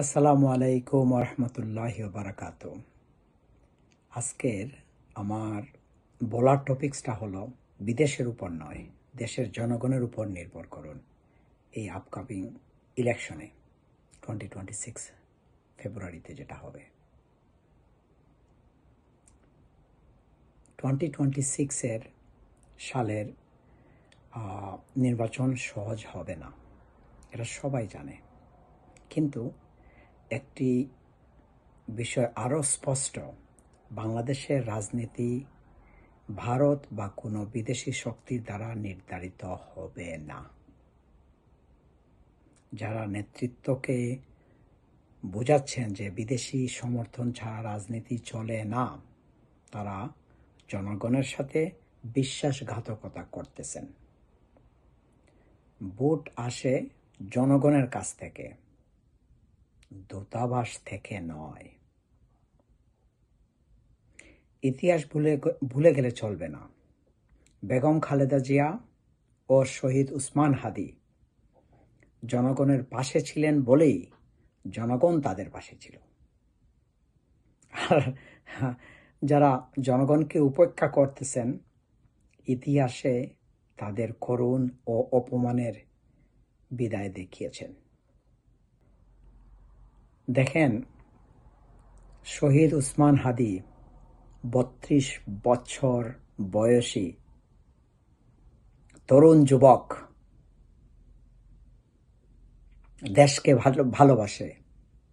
আসসালামু আলাইকুম রহমতুল্লাহ বারাকাত আজকের আমার বলার টপিক্সটা হলো, বিদেশের উপর নয়, দেশের জনগণের উপর নির্ভর করুন এই আপকামিং ইলেকশনে টোয়েন্টি টোয়েন্টি সিক্স ফেব্রুয়ারিতে যেটা হবে। টোয়েন্টি টোয়েন্টি সিক্সের সালের নির্বাচন সহজ হবে না, এটা সবাই জানে। কিন্তু একটি বিষয় আরও স্পষ্ট। বাংলাদেশের রাজনীতি ভারত বা কোনো বিদেশি শক্তির দ্বারা নির্ধারিত হবে না। যারা নেতৃত্বকে বোঝাচ্ছেন যে বিদেশি সমর্থন ছাড়া রাজনীতি চলে না, তারা জনগণের সাথে বিশ্বাসঘাতকতা করতেছেন। ভোট আসে জনগণের কাছ থেকে। দূতাবাস থেকে নয়। ইতিহাস ভুলে ভুলে গেলে চলবে না। বেগম খালেদা জিয়া ও শহীদ উসমান হাদি জনগণের পাশে ছিলেন বলেই জনগণ তাদের পাশে ছিল। আর যারা জনগণকে উপেক্ষা করতেছেন, ইতিহাসে তাদের করুণ ও অপমানের বিদায় দেখিয়েছেন। দেখেন, শহীদ উসমান হাদি বত্রিশ বছর বয়সী তরুণ যুবক। দেশকে ভালো, ভালোবাসে,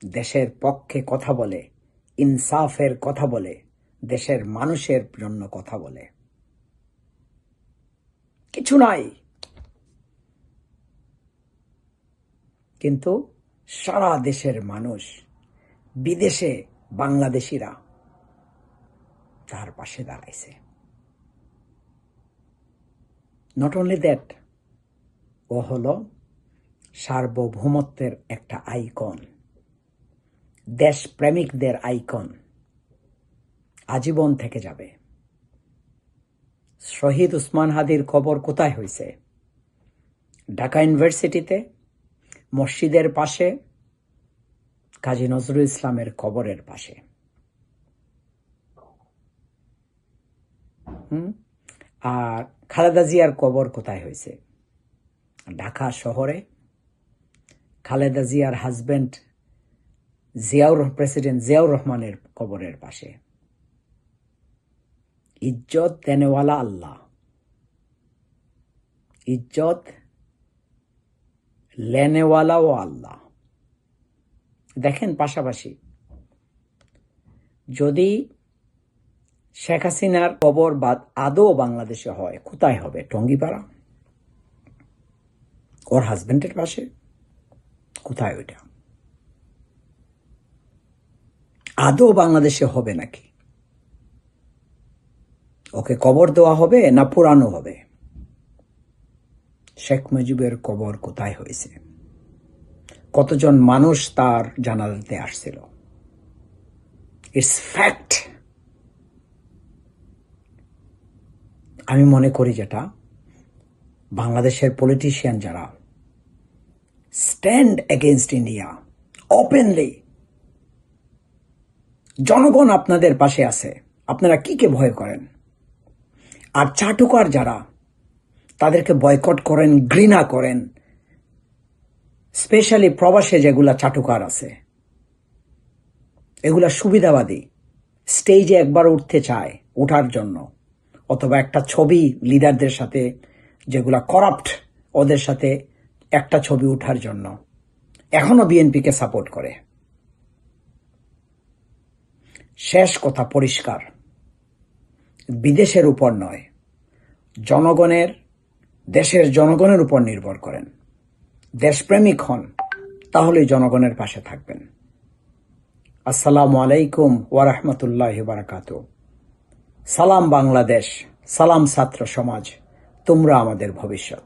দেশের পক্ষে কথা বলে, ইনসাফের কথা বলে, দেশের মানুষের জন্য কথা বলে। কিছু নাই। কিন্তু সারা দেশের মানুষ, বিদেশে বাংলাদেশিরা তার পাশে দাঁড়াইছে। নট অনলি দ্যাট ও হল সার্বভৌমত্বের একটা আইকন, দেশপ্রেমিকদের আইকন, আজীবন থেকে যাবে। শহীদ উসমান হাদির কবর কোথায় হয়েছে ঢাকা ইউনিভার্সিটিতে মসজিদের পাশে, কাজী নজরুল ইসলামের কবরের পাশে। আর খালেদা জিয়ার কবর কোথায় হয়েছে? ঢাকা শহরে। খালেদা জিয়ার হাজবেন্ড জিয়াউর প্রেসিডেন্ট জিয়াউর রহমানের কবরের পাশে। ইজ্জত দেনেওয়ালা আল্লাহ। ইজ্জত লেনেওয়ালাও আল্লাহ। দেখেন পাশাপাশি, যদি শেখ হাসিনার কবর বা আদৌ বাংলাদেশে হয়, কোথায় হবে? টঙ্গিপাড়া? ওর হাজবেন্ডের পাশে? কোথায় ওইটা? আদৌ বাংলাদেশে হবে নাকি? ওকে কবর দেওয়া হবে না পুরানো হবে? শেখ মুজিবের কবর কোথায় হয়েছে? কতজন মানুষ তার জানালাতে আসছিল? ইটস ফ্যাক্ট আমি মনে করি যেটা, বাংলাদেশের পলিটিশিয়ান যারা স্ট্যান্ড এগেনস্ট ইন্ডিয়া ওপেনলি জনগণ আপনাদের পাশে আছে, আপনারা কি কে ভয় করেন? আর চাটুকার যারা তাদেরকে বয়কট করেন, ঘৃণা করেন। স্পেশালি প্রবাসে যেগুলা চাটুকার আছে। এগুলা সুবিধাবাদী। স্টেজে একবার উঠতে চায়, ওঠার জন্য। অথবা একটা ছবি লিডারদের সাথে যেগুলা করাপ্ট ওদের সাথে একটা ছবি উঠার জন্য। এখনও বিএনপিকে সাপোর্ট করে। শেষ কথা পরিষ্কার। বিদেশের উপর নয়। জনগণের দেশের জনগণের উপর নির্ভর করেন। দেশপ্রেমিক হন তাহলে জনগণের পাশে থাকবেন। আসসালামু আলাইকুম ওয়ারহমতুল্লাহ বারাকাতু সালাম বাংলাদেশ, সালাম ছাত্র সমাজ, তোমরা আমাদের ভবিষ্যৎ।